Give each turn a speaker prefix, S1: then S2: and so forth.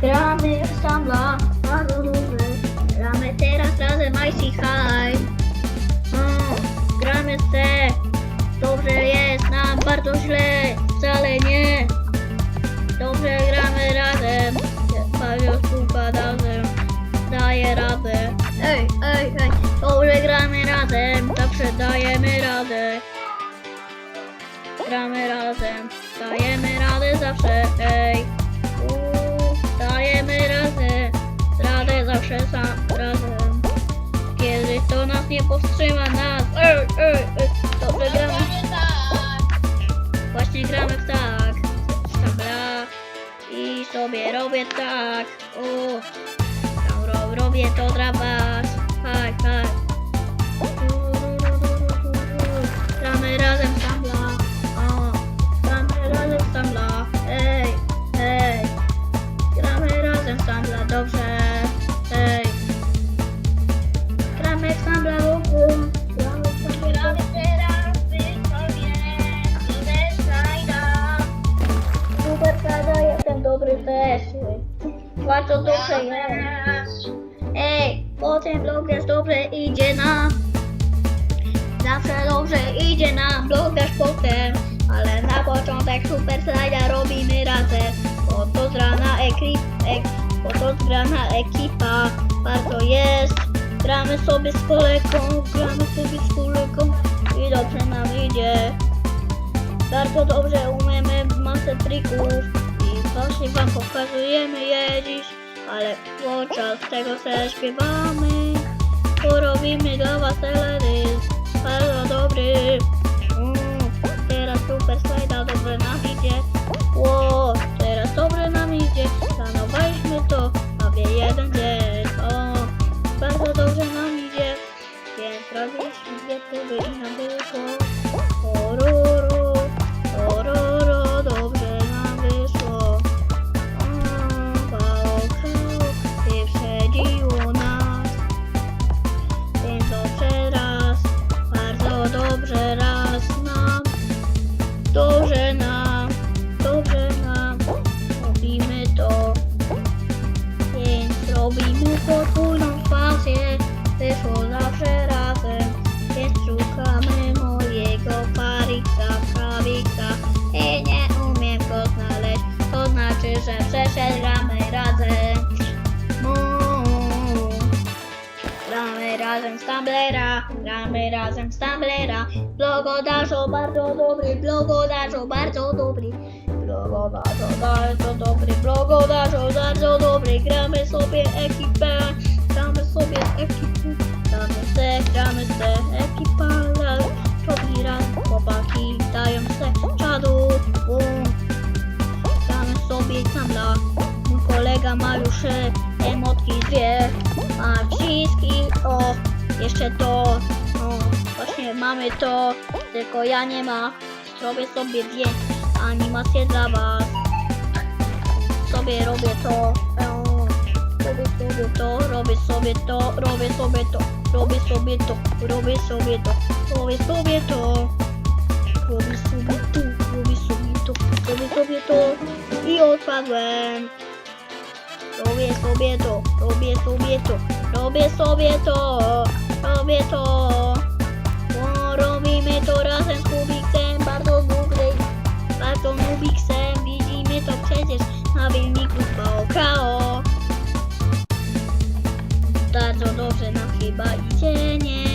S1: Gramy w bardzo dobrze. Gramy teraz razem Icy High. O, gramy se. Dobrze jest nam, bardzo źle, wcale nie. Dobrze gramy razem. Mario spółka razem daje radę. Ej, ej, ej, dobrze gramy razem, zawsze dajemy radę. Gramy razem, dajemy radę zawsze, ej. Nie powstrzyma nas, ej, ej, ej. Dobrze gramy, właśnie gramy w tak. Dobra. I sobie robię tak. O, robię to dla Bardzo dobrze jest. Ej, potem blogerz dobrze idzie nam. Zawsze dobrze idzie nam blogerz potem. Ale na początek super slajda robimy razem. Bo to zgrana ekip, ek, bo to zgrana ekipa. Bardzo jest. Gramy sobie z kolegą, gramy sobie z kolegą i dobrze nam idzie. Bardzo dobrze umiemy masę trików właśnie wam pokazujemy je dziś, ale podczas tego se śpiewamy, bo robimy dla was teledysk, bardzo dobry. Dobrze nam, dobrze nam. Robimy to. Więc robimy podwójną fazję. Wyszło zawsze razem. Więc szukamy mojego parika, prawika. I nie umiem go znaleźć. To znaczy, że przeszedł gramy razem. Gramy razem z Tumblera, gramy razem z Tumblera. Blogodarzo bardzo dobry, blogodarzo bardzo dobry. Blogodarzo bardzo dobry, blogodarzo bardzo dobry. Gramy sobie ekipę, gramy sobie ekipę. Gramy se, gramy se, ekipa, la, robi raz, chłopaki dają se czadu. Bum. Gramy sobie Tumblera. Mój kolega ma już e, emotki dwie, ma przyciski, o, jeszcze to, o, właśnie mamy to, tylko ja nie ma, zrobię sobie dwie animacje dla was, sobie robię to, robię sobie to, robię sobie to, robię sobie to, robię sobie to, robię sobie to, robię sobie to, robię sobie robię sobie to, robię sobie to i odpadłem. Robię sobie to, robię sobie to, robię sobie to, robię to. Robimy to razem Kubiksem, bardzo dobry, bardzo Nubiksem. Widzimy to przecież na filmiku z KO. Bardzo dobrze nam chyba idzie, nie?